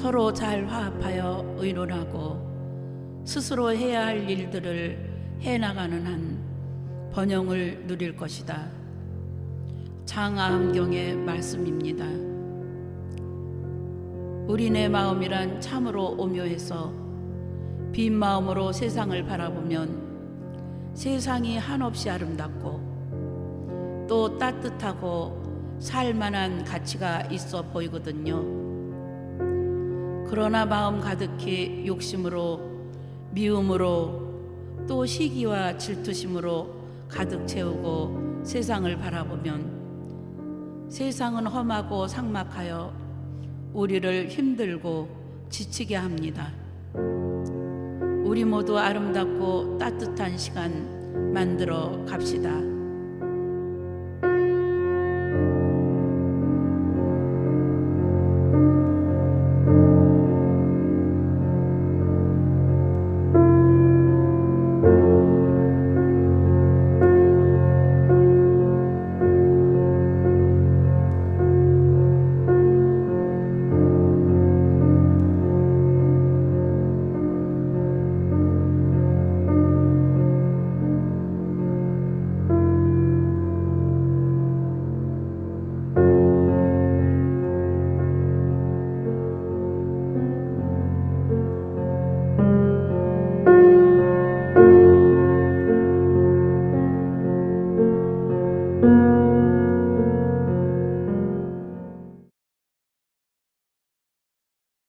서로 잘 화합하여 의논하고 스스로 해야 할 일들을 해나가는 한 번영을 누릴 것이다. 장아함경의 말씀입니다. 우리네 마음이란 참으로 오묘해서 빈 마음으로 세상을 바라보면 세상이 한없이 아름답고 또 따뜻하고 살만한 가치가 있어 보이거든요. 그러나 마음 가득히 욕심으로 미움으로 또 시기와 질투심으로 가득 채우고 세상을 바라보면 세상은 험하고 삭막하여 우리를 힘들고 지치게 합니다. 우리 모두 아름답고 따뜻한 시간 만들어 갑시다.